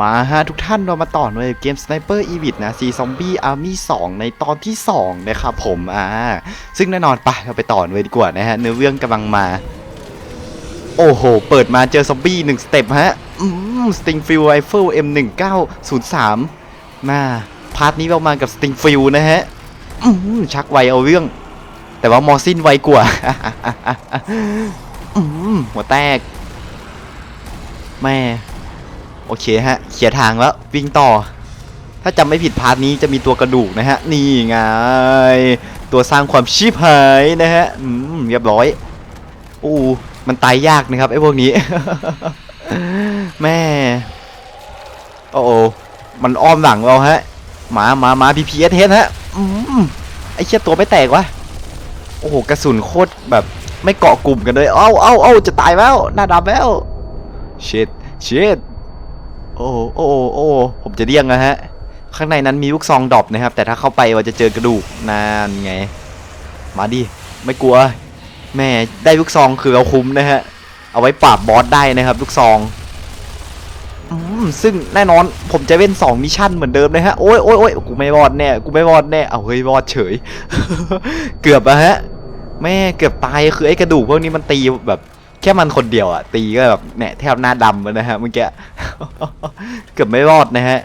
มาฮะทุกท่านเรามาต่อในเกม Sniper e v i t นะซีซอมบี้อาร์มี่2ในตอนที่ 2 นะครับผมอ่าซึ่งแน่นอนปะเราไปต่อเลยดีกว่านะฮะเนื้อเรื่องกำลังมา โอ้โห เปิดมาเจอซอมบี้หนึ่งสเต็ปฮะอืมสติงฟิลไรเฟิล M1903 มาพาร์ทนี้เรามากับสติงฟิลนะฮะอืมชักไวเอาเรื่อง แต่ว่ามอร์ซินไวกว่าอืมหัวแตกแม่ โอเคฮะเขียทางแล้ววิ่งต่อ ถ้าจำไม่ผิดพาร์ทนี้จะมีตัวกระดูกนะฮะ นี่ไง ตัวสร้างความชีพหายนะฮะอืมเรียบร้อยอู้มันตายยากนะครับไอ้พวกนี้ แม่โอ้โอมันอ้อมหลังเราฮะมามามา PPS เฮดฮะอืมไอ้เชี่ยตัวไม่แตกวะโอ้โหกระสุนโคตรแบบไม่เกาะกลุ่มกันเลยเอ้าเอ้าเอ้าจะตายแล้วหน้าดำแล้วเชิดเชิด โอ้โอ้โอ้ผมจะเรียงนะฮะ ข้างในนั้นมีลูกซองดรอปนะครับ แต่ถ้าเข้าไปว่าจะเจอกระดูกนานไง มาดิ ไม่กลัว แม่ได้ลูกซองคือเราคุ้มนะฮะ เอาไว้ปราบบอสได้นะครับลูกซองอืมซึ่งแน่นอนผมจะเล่น2มิชชั่นเหมือนเดิมนะฮะ โอ้ยโอ้ยโอ้ยกูไม่รอดแน่ กูไม่รอดแน่ เอาเฮ้ยรอดเฉย เกือบอะฮะ แม่เกือบตายคือไอ้กระดูกพวกนี้มันตีแบบ แค่มันคนเดียวอะตีก็แบบเนี่แทบหน้าดำเลยนะฮะเมื่อกี้ เกือบไม่รอดนะฮะ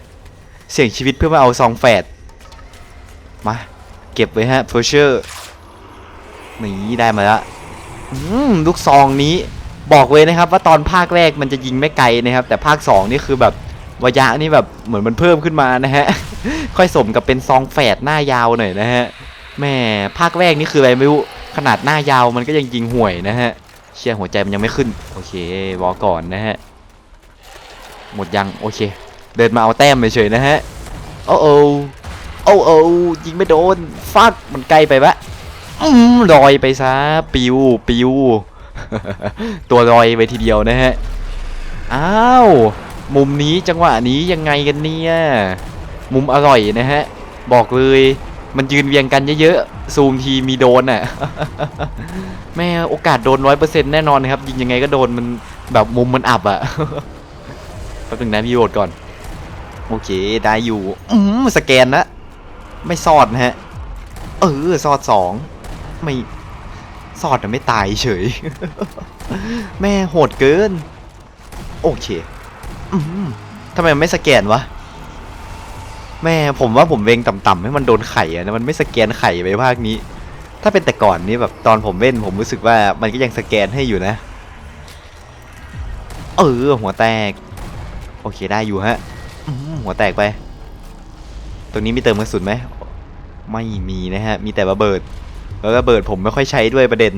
เสี่ยงชีวิตเพื่อมาเอาซองแฝดมาเก็บไว้ฮะโฟเชอร์นี่ได้มาแล้วลูกซองนี้บอกเลยนะครับ ว่าตอนภาคแรกมันจะยิงไม่ไกลนะครับ แต่ภาค 2 นี่คือแบบระยะนี่แบบเหมือนมันเพิ่มขึ้นมานะฮะ ค่อยสมกับเป็นซองแฝดหน้ายาวหน่อยนะฮะแม่ภาคแรกนี่คืออะไรไม่รู้ขนาดหน้ายาวมันก็ยังยิงห่วยนะฮะ เชียหัวใจมันยังไม่ขึ้น โอเควอก่อนนะฮะ หมดยัง โอเค เดินมาเอาแต้มเฉยๆนะฮะ โอ้โอ้โอ้โอยิงไม่โดนฟักมันใกล้ไปปะอืมลอยไปซะ ปิว ปิว ตัวลอยไปทีเดียวนะฮะ อ้าว มุมนี้จังหวะนี้ยังไงกันเนี่ย มุมอร่อยนะฮะ บอกเลย มันยืนเรียงกันเยอะๆ ซูมทีมีโดนอะ แม่โอกาสโดนร้อยเปอร์เซ็นต์แน่นอนนะครับ ยิงยังไงก็โดนมันแบบมุมมันอับอะแป๊บนึงนะพี่โหวตก่อน โอเค ได้อยู่ อืมสแกนนะ ไม่สอดนะฮะ เออ สอดสองไม่สอดแต่ไม่ตายเฉย แม่โหดเกิน โอเค อืมทำไมมันไม่สแกนวะ แม่ผมว่าผมเวงต่ำๆให้มันโดนไข่อะนะมันไม่สแกนไข่ไปภาคนี้ ถ้าเป็นแต่ก่อนนี้แบบตอนผมเล่นผมรู้สึกว่ามันก็ยังสแกนให้อยู่นะ เออหัวแตก โอเคได้อยู่ฮะหัวแตกไป ตรงนี้มีเติมกระสุนไหมไม่มีนะฮะ มีแต่ระเบิด แล้วระเบิดผมไม่ค่อยใช้ด้วยประเด็น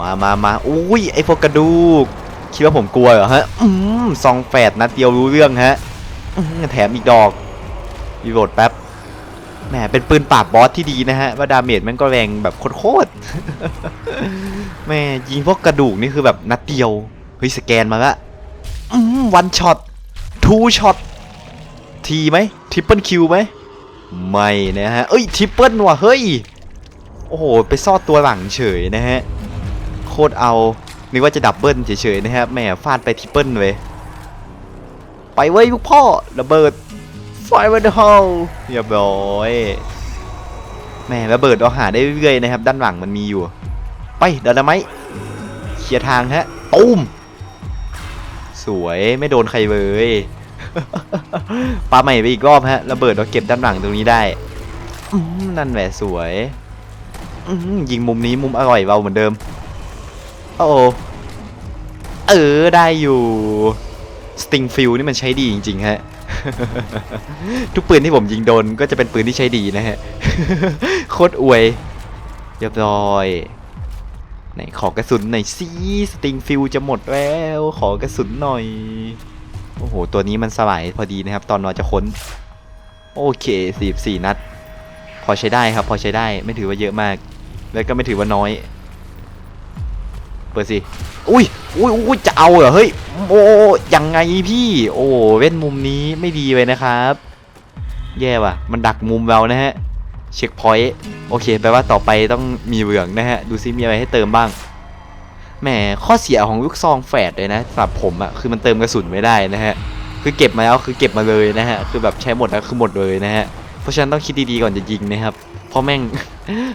มามามาอุ้ยไอพวกกระดูกคิดว่าผมกลัวเหรอฮะ อืมซองแฝดนัดเดียวรู้เรื่องฮะ แถมอีกดอกรีโหลดแป๊บแหมเป็นปืนปราบบอสที่ดีนะฮะ ว่าดาเมจมันก็แรงแบบโคตรๆแม่ยิงพวกกระดูกนี่คือแบบนัดเดียว เฮ้ย สแกนมาละวันช็อตทูช็อตทีไหมทริปเปิลคิวไหม ไม่นะฮะ เอ้ยทริปเปิลว่ะ เฮ้ย โอ้โห ไปซ่อนตัวหลังเฉยนะฮะ โคตรเอานึกว่าจะดับเบิลเฉยๆนะครับแหมฟาดไปทริปเปิลเลย ไปเว้ยลูกพ่อระเบิดไฟมันเฮาเรียบร้อยแม่ระเบิดเราหาได้เรื่อยๆนะครับ ด้านหลังมันมีอยู่ ไปเดินไหมเคลียร์ทางฮะตุ้มสวยไม่โดนใครเลยปาใหม่ไปอีกรอบฮะระเบิดเราเก็บด้านหลังตรงนี้ได้นั่นแหละสวยยิงมุมนี้มุมอร่อยเราเหมือนเดิมโอ้เออได้อยู่ ติงฟิลนี่มันใช้ดีจริงๆฮะ ทุกปืนที่ผมยิงโดนก็จะเป็นปืนที่ใช้ดีนะฮะ โคตรอวยเรียบร้อยไหนขอกระสุนหน่อยสิสติงฟิลจะหมดแล้ว ขอกระสุนหน่อย โอ้โห ตัวนี้มันสลายพอดีนะครับ ตอนนอนจะค้น โอเค44นัด พอใช้ได้ครับ พอใช้ได้ไม่ถือว่าเยอะมาก แล้วก็ไม่ถือว่าน้อย เปิดสิ อุ้ยอุ้ยอุ้ยจะเอาเหรอ เฮ้ย โอ้ยังไงพี่ โอ้เว้นมุมนี้ไม่ดีเลยนะครับ แย่ว่ะ มันดักมุมเรานะฮะ เช็คพอยต์ โอเค แปลว่าต่อไปต้องมีเหลืองนะฮะ ดูซิมีอะไรให้เติมบ้าง แหม ข้อเสียของลูกซองแฝดเลยนะสำหรับผมอะคือมันเติมกระสุนไม่ได้นะฮะ คือเก็บมาแล้วคือเก็บมาเลยนะฮะ คือแบบใช้หมดแล้วคือหมดเลยนะฮะ เพราะฉะนั้นต้องคิดดีๆก่อนจะยิงนะครับ เพราะแม่ง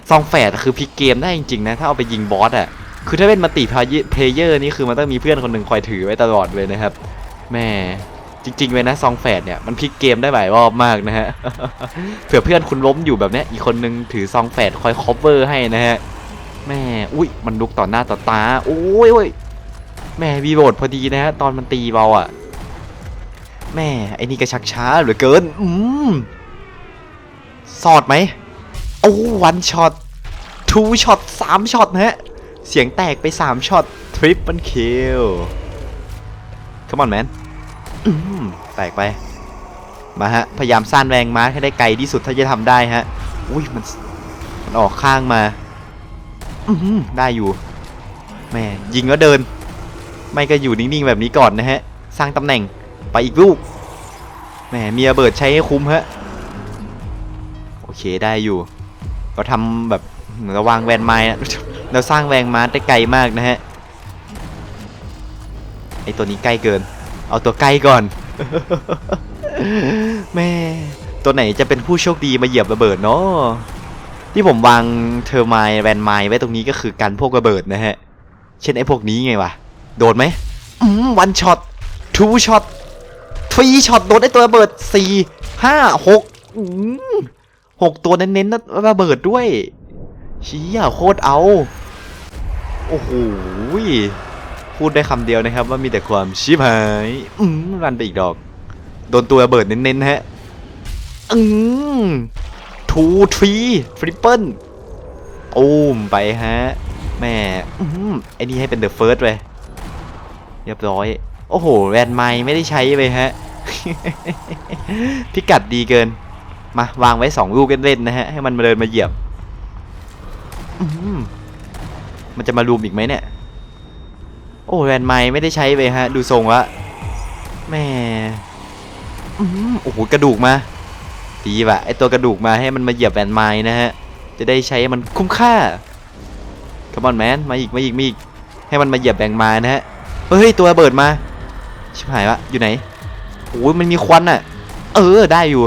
ซองแฝดคือพลิกเกมได้จริงๆนะ ถ้าเอาไปยิงบอสอะ คือถ้าเป็นมัลติเพลเยอร์นี่คือมันต้องมีเพื่อนคนหนึ่งคอยถือไว้ตลอดเลยนะครับแม่จริงๆเลยนะซองแฝดเนี่ยมันพลิกเกมได้หลายรอบมากนะฮะเผื่อเพื่อนคุณล้มอยู่แบบเนี้ยอีกคนนึงถือซองแฝดคอยคอ v เวอร์ให้นะฮะแม่อุ้ยมันลุกต่อหน้าต่อตาโอ้ยโอ้ยแม่วีโรดพอดีนะฮะตอนมันตีเบาอะแม่ไอ้นี่กระชักช้าเหลือเกินอืมสอดไหมโอ้วันช็อตทูช็อตสามช็อตนะฮะ เสียงแตกไปสามช็อตทริปมันคิล come on man อืมแตกไป มาฮะ พยายามสร้างแรงมาให้ได้ไกลที่สุดเท่าจะทำได้ฮะ อุ้ยมันมันออกข้างมาอืได้อยู่แม่ยิงแล้วเดิน ไม่ก็อยู่นิ่งๆแบบนี้ก่อนนะฮะ สร้างตำแหน่งไปอีกลูกแหมมีระเบิดใช้ให้คุ้มฮะ โอเคได้อยู่เราทำแบบเหมือนราวางแวนไม้นะ เราสร้างแวงมาได้ไกลมากนะฮะไอตัวนี้ใกล้เกิน เอาตัวใกล้ก่อน แม่ ตัวไหนจะเป็นผู้โชคดีมาเหยียบระเบิดเนาะที่ผมวางเทอร์ไมล์แวนไมล์ไว้ตรงนี้ก็คือกันพวกระเบิดนะฮะ เช่นไอ้พวกนี้ไงวะ โดนไหมอืมวันช็อตทูช็อตทรีช็อตโดนไอ้ตัวระเบิดสี่ห้าหกหกตัวเน้นๆนะระเบิดด้วยชี้ยโคตรเอา โอ้โหพูดได้คำเดียวนะครับว่ามีแต่ความชิบหายอืมรันไปอีกดอก โดนตัวระเบิดเน้นๆฮะอืมทูทรีทริปเปิลโอ้มไปฮะแม่อื้อหือไอ้นี่ให้เป็นเดอะเฟิร์สเลยเรียบร้อย โอ้โหแวนไมไม่ได้ใช้เลยฮะ พิกัดดีเกิน มาวางไว้สองลูกเล่นๆนะฮะ ให้มันมาเดินมาเหยียบ อื้อหือ มันจะมารูมอีกไหมเนี่ย โอ้แวนไมไม่ได้ใช้เลยฮะ ดูทรงละแม่อื้อหือโอ้โหกระดูกมาดีว่ะไอตัวกระดูกมาให้มันมาเหยียบแวนไม้นะฮะ จะได้ใช้มันคุ้มค่า c มอนแมนมาอีกมาอีกมาอีกให้มันมาเหยียบแบงไม้นะฮะเฮ้ยตัวเบิดมาชิบหายวะอยู่ไหนโอ้ยมันมีควันอะเออได้อยู่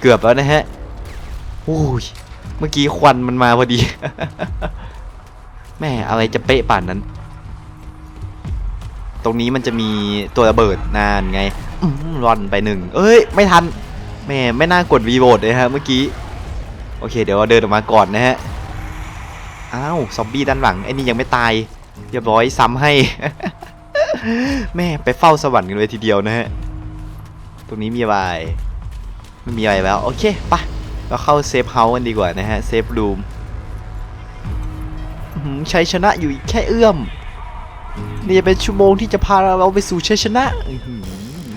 เกือบแล้วนะฮะโอ้ยเมื่อกี้ควันมันมาพอดี แม่อะไรจะเป๊ะป่านนั้น ตรงนี้มันจะมีตัวระเบิดนานไงรอนไปหนึ่งเอ้ย ไม่ทันแม่ไม่น่ากดวีโวดเลยฮะเมื่อกี้ โอเค เดี๋ยวเราเดินออกมาก่อนนะฮะ อ้าวซอมบี้ด้านหลังไอ้นี่ยังไม่ตายเรียบร้อยซ้ำให้ แม่ไปเฝ้าสวรรค์กันเลยทีเดียวนะฮะ ตรงนี้มีอะไรไม่มีอะไรแล้ว โอเคปะเราเข้าเซฟเฮาส์กันดีกว่านะฮะ เซฟรูม ชัยชนะอยู่อีกแค่เอื้อม นี่จะเป็นชั่วโมงที่จะพาเราไปสู่ชัยชนะ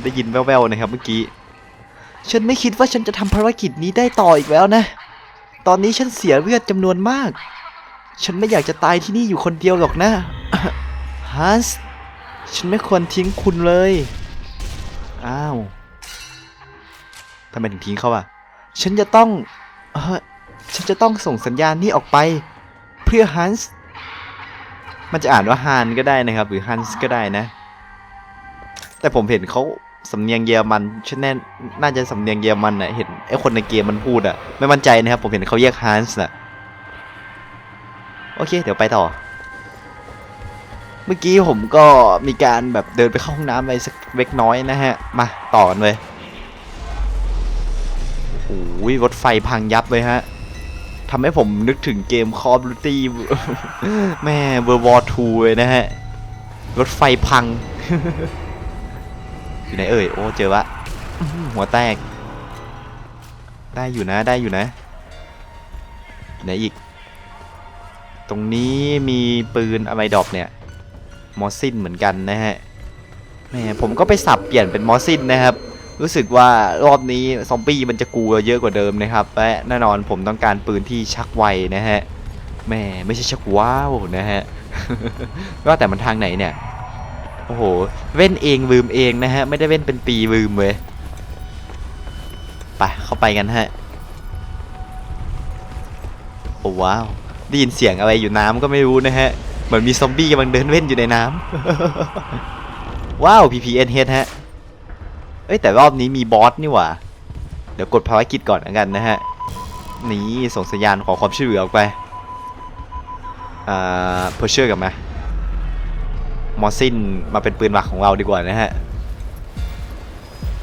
ได้ยินแว่วๆนะครับเมื่อกี้ ฉันไม่คิดว่าฉันจะทำภารกิจนี้ได้ต่ออีกแล้วนะ ตอนนี้ฉันเสียเลือดจำนวนมาก ฉันไม่อยากจะตายที่นี่อยู่คนเดียวหรอกนะฮันส์ฉันไม่ควรทิ้งคุณเลย อ้าวทำไมถึงทิ้งเขาอะฉันจะต้อง ฉันจะต้องส่งสัญญาณนี้ออกไป เพื่อฮันส์ มันจะอ่านว่าฮานก็ได้นะครับ หรือฮันส์ก็ได้นะ แต่ผมเห็นเขาสำเนียงเยอรมันฉันแน่น่าจะสำเนียงเยอรมันนะเห็นไอ้คนในเกมมันพูดอะไม่มั่นใจนะครับ ผมเห็นเขาแยกฮันส์นะโอเค เดี๋ยวไปต่อ เมื่อกี้ผมก็มีการแบบเดินไปเข้าห้องน้ำไปสักเล็กน้อยนะฮะ มาต่อกันเลยโอ้ยรถไฟพังยับเลยฮะ ทำให้ผมนึกถึงเกม Call of Duty แม่ World War 2เลยนะฮะ รถไฟพัง อยู่ไหนเอ่ย โอ้ เจอวะ หัวแตก ได้อยู่นะ ได้อยู่นะอยู่ไหนอีก ตรงนี้มีปืนอะไรดอปเนี่ย มอสซินเหมือนกันนะฮะแหมผมก็ไปสับเปลี่ยนเป็นมอสซินนะครับ รู้สึกว่ารอบนี้ซอมบี้มันจะกลัวเยอะกว่าเดิมนะครับและแน่นอนผมต้องการปืนที่ชักไวนะฮะแม่ไม่ใช่ชักว้าวนะฮะว่าแต่มันทางไหนเนี่ยโอ้โหเว้นเองลืมเองนะฮะไม่ได้เว้นเป็นปีลืมเลยไปเข้าไปกันฮะโอ้ว้าวได้ยินเสียงอะไรอยู่น้ำก็ไม่รู้นะฮะเหมือนมีซอมบี้กำลังเดินเว่นอยู่ในน้ำว้าว PPN h ฮะ เอ้ยแต่รอบนี้มีบอสนี่หว่า เดี๋ยวกดภารกิจก่อนแล้วกันนะฮะ นี่ส่งสัญญาณขอความช่วยเหลือออกไป อ่าเพอร์เชอร์กับมามอสซินมาเป็นปืนหลักของเราดีกว่านะฮะ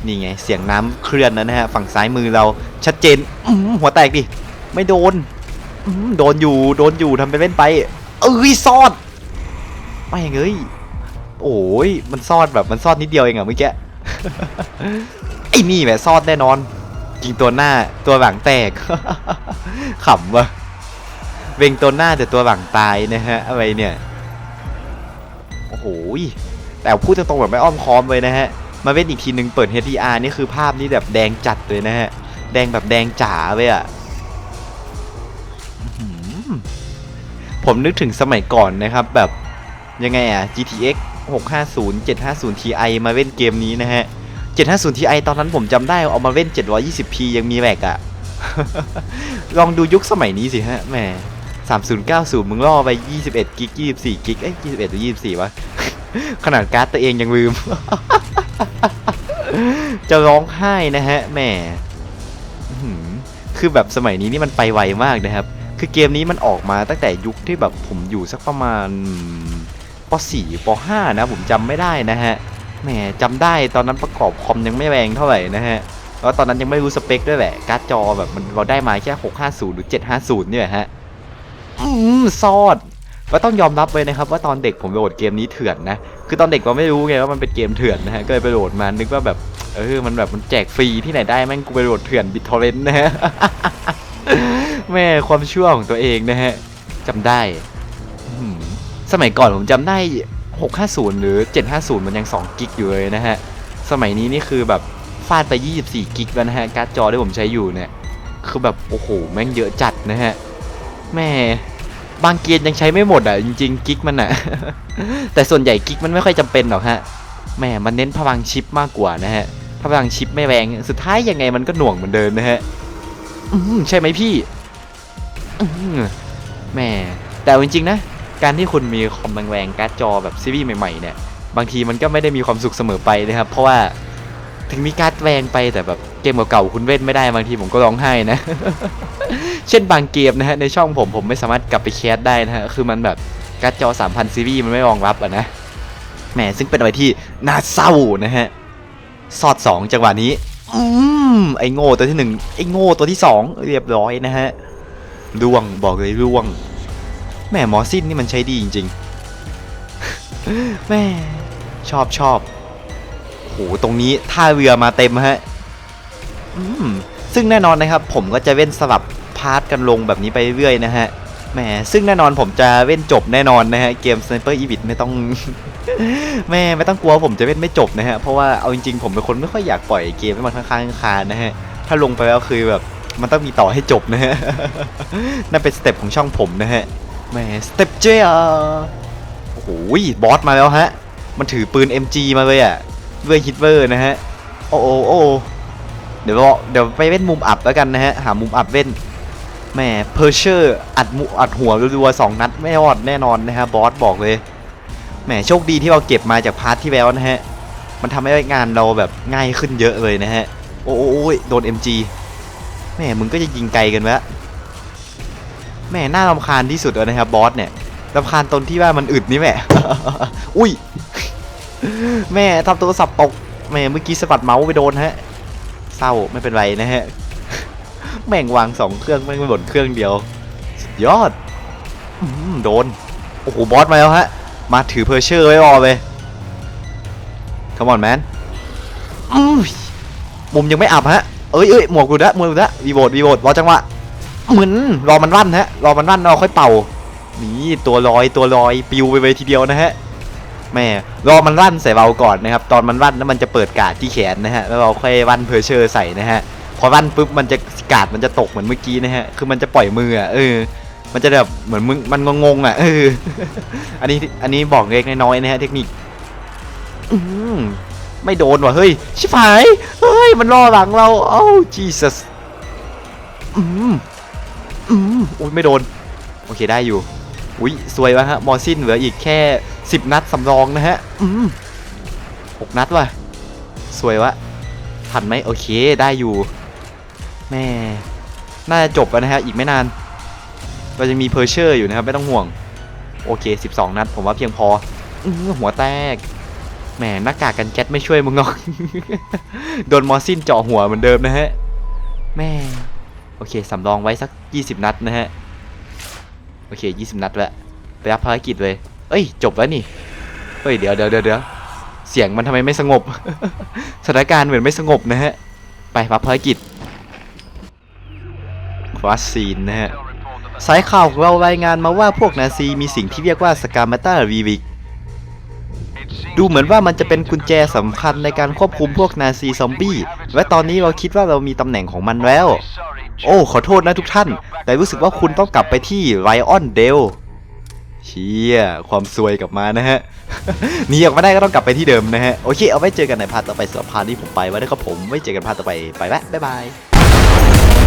นี่ไงเสียงน้ำเคลื่อนนะนะฮะ ฝั่งซ้ายมือเราชัดเจนอืหัวแตกดิ ไม่โดนอืโดนอยู่ โดนอยู่ทำเป็นเล่นไป เอ้ยซอดไม่เอ้ยโอ้ยมันซอดแบบมันซอดนิดเดียวเองอะเมื่อกี้ ไอ้นี่แหละซอดแน่นอนยิงตัวหน้าตัวหลังแตก ขำวะเวงตัวหน้าแต่ตัวหลังตายนะฮะอะไรเนี่ย โอ้โหแต่พูดตรงๆแบบไม่อ้อมค้อมเลยนะฮะ มาเว้นอีกทีหนึ่งเปิด HDR นี่คือภาพนี้แบบแดงจัดเลยนะฮะ แดงแบบแดงจ๋าเลยอะ่ะผมนึกถึงสมัยก่อนนะครับแบบยังไงอะ GTX 650 750 Ti มาเล่นเกมนี้นะฮะ 750 Ti ตอนนั้นผมจำได้เอามาเล่น 720p ยังมีแหลกอะลองดูยุคสมัยนี้สิฮะแหม3090 มึงล่อไป 21กิก24กิกเอ้ย21หรือ24 วะ ขนาดการ์ดตัวเองยังลืม จะร้องไห้นะฮะแหมคือแบบสมัยนี้นี่มันไปไวมากนะครับ คือเกมนี้มันออกมาตั้งแต่ยุคที่แบบผมอยู่สักประมาณ ป .4 ป .5 นะผมจำไม่ได้นะฮะแหมจำได้ตอนนั้นประกอบคอมยังไม่แรงเท่าไหร่นะฮะแล้วตอนนั้นยังไม่รู้สเปคด้วยแหละการ์ดจอแบบมันเราได้มาแค่650หรือ750เนี่ยฮะอืมซอดก็ต้องยอมรับเลยนะครับว่าตอนเด็กผมไปโหลดเกมนี้เถื่อนนะ คือตอนเด็กเราไม่รู้ไงว่ามันเป็นเกมเถื่อนนะฮะ ก็เลยไปโหลดมา นึกว่าแบบเออ มันแบบมันแจกฟรีที่ไหนได้แม่งกูไปโหลดเถื่อนบิททอเรนต์นะฮะ แม่ความชั่วของตัวเองนะฮะจำได้ สมัยก่อนผมจำได้ 650 หรือ 750 มันยัง 2 กิกอยู่เลยนะฮะ สมัยนี้นี่คือแบบฟาดไป 24 กิกแล้วนะฮะ การ์ดจอที่ผมใช้อยู่เนี่ย คือแบบ โอ้โห แม่งเยอะจัดนะฮะ แม่บางเกมยังใช้ไม่หมดอะ จริง ๆ กิกมันอะ แต่ส่วนใหญ่กิกมันไม่ค่อยจำเป็นหรอกฮะแหม่มันเน้นพลังชิปมากกว่านะฮะ ถ้าพลังชิปไม่แรง สุดท้ายยังไงมันก็หน่วงเหมือนเดิมนะฮะใช่ไหมพี่แหม่แต่จริงๆนะ การที่คุณมีคอมแรงๆการ์ดจอแบบซีรีส์ใหม่ๆเนี่ยบางทีมันก็ไม่ได้มีความสุขเสมอไปนะครับ เพราะว่าถึงมีการ์ดแรงไปแต่แบบเกมเก่าๆคุณเว้นไม่ได้บางทีผมก็ร้องไห้นะ เช่นบางเกมนะฮะในช่องผมผมไม่สามารถกลับไปแคสได้นะฮะคือมันแบบการ์ดจอ 3,000 ซีรีส์มันไม่รองรับอะนะแหมซึ่งเป็นอะไรที่น่าเศร้านะฮะสอด 2 จังหวะนี้ อืมไอโง่ตัวที่หนึ่งไอโง่ตัวที่สองเรียบร้อยนะฮะร่วงบอกเลยร่วง แหมหมอสิ้นนี่มันใช้ดีจริงๆ แม่ชอบชอบโหตรงนี้ท่าเรือมาเต็มฮะอืมซึ่งแน่นอนนะครับ ผมก็จะเว้นสลับพาร์ทกันลงแบบนี้ไปเรื่อยนะฮะแหมซึ่งแน่นอนผมจะเว้นจบแน่นอนนะฮะเกม Sniper e v i t ไม่ต้องแม่ไม่ต้องกลัวผมจะเล่นไม่จบนะฮะเพราะว่าเอาจริงๆผมเป็นคนไม่ค่อยอยากปล่อยเกมให้มันค้างๆคานะฮะถ้าลงไปแล้วคือแบบมันต้องมีต่อให้จบนะฮะนั่นเป็นสเต็ปของช่องผมนะฮะ แหม่สเต็ปเจ้าโอ้โหบอสมาแล้วฮะ มันถือปืน MG มาเลยอะเวอร์ฮิตเวอร์นะฮะ โอ้โอ้โอ้เดี๋ยวเดี๋ยวไปเว้นมุมอับแล้วกันนะฮะ หามุมอับเว้นแหม่เพอร์เชอร์อัดมุอัดหัวรัวๆสองนัดไม่รอดแน่นอนนะฮะบอสบอกเลยแหมโชคดีที่เราเก็บมาจากพาร์ทที่แล้วนะฮะ มันทำให้งานเราแบบง่ายขึ้นเยอะเลยนะฮะ โอ้โอ้ยโดน MG แหมมึงก็จะยิงไกลกันวะ แหมน่ารำคาญที่สุดเลยนะครับบอสเนี่ยรำคาญตนที่ว่ามันอึดนี่แหละอุ้ย แม่ทำโทรศัพท์ตก แม่เมื่อกี้สะบัดเมาส์ไปโดนฮะ เศร้าไม่เป็นไรนะฮะ แม่งวางสองเครื่องแม่งไม่หล่นเครื่องเดียวสุดยอดโดน โอ้โหบอสมาแล้วฮะ มาถือเพอร์เชอร์ไว้รอเลย come on man อืมมุมยังไม่อับฮะ เอ้ยเอ้ยหมวกกูละหมวกกูละวีโบดวีโบดรอจังหวะ เหมือนรอมันรั่นฮะรอมันรั่นเราค่อยเป่านี่ตัวลอยตัวลอยปิวไปเลยทีเดียวนะฮะแม่รอมันรั่นใส่เราก่อนนะครับ ตอนมันรั่นแล้วมันจะเปิดกาดที่แขนนะฮะแล้วเราค่อยรั่นเพอร์เชอร์ใส่นะฮะพอรั่นปุ๊บมันจะกาดมันจะตกเหมือนเมื่อกี้นะฮะคือมันจะปล่อยมืออะเออมันจะแบบเหมือนมึงมันงงๆอะเอออันนี้อันนี้บอกเล็กน้อยนะฮะเทคนิคไม่โดนว่ะเฮ้ยชิบหายเฮ้ยมันล่อหลังเราเอ้า Jesus อืม อืมโอ้ยไม่โดน โอเคได้อยู่ อุ้ยสวยวะฮะ มอร์ซินเหลืออีกแค่ 10 นัดสำรองนะฮะ อืมหกนัดว่ะ สวยวะ ทันไหมโอเคได้อยู่แม่น่าจะจบแล้วนะฮะ อีกไม่นาน เราจะมีเพอร์เชอร์อยู่นะครับ ไม่ต้องห่วง โอเค 12 นัด ผมว่าเพียงพออหัวแตกแหมหน้ากากกันแก๊สไม่ช่วยมึงหรอก โดนมอร์ซินเจาะหัวเหมือนเดิมนะฮะ แม่ โอเค สำรองไว้สัก 20 นัดนะฮะ โอเค 20 นัดแล้วไปรับภารกิจเลย เอ้ย จบแล้วนี่ เฮ้ย เดี๋ยวเดี๋ยวเดี๋ยวเเสียงมันทำไมไม่สงบ สถานการณ์เหมือนไม่สงบนะฮะ ไปรับภารกิจวัคซีนนะฮะ สายข่าวของเรารายงานมาว่าพวกนาซีมีสิ่งที่เรียกว่าสกามาตาวีวิกดูเหมือนว่ามันจะเป็นกุญแจสำคัญในการควบคุมพวกนาซีซอมบี้ และตอนนี้เราคิดว่าเรามีตำแหน่งของมันแล้ว โอ้ขอโทษนะทุกท่าน แต่รู้สึกว่าคุณต้องกลับไปที่ไรออนเดลเชี่ยความซวยกลับมานะฮะหนีออกมาได้ก็ต้องกลับไปที่เดิมนะฮะ โอเค เอาไว้เจอกันในพาร์ทต่อไปสำหรับพาร์ทที่ผมไปไว้นะครับผมไว้เจอกันพาร์ทต่อไปไปละบ๊ายบาย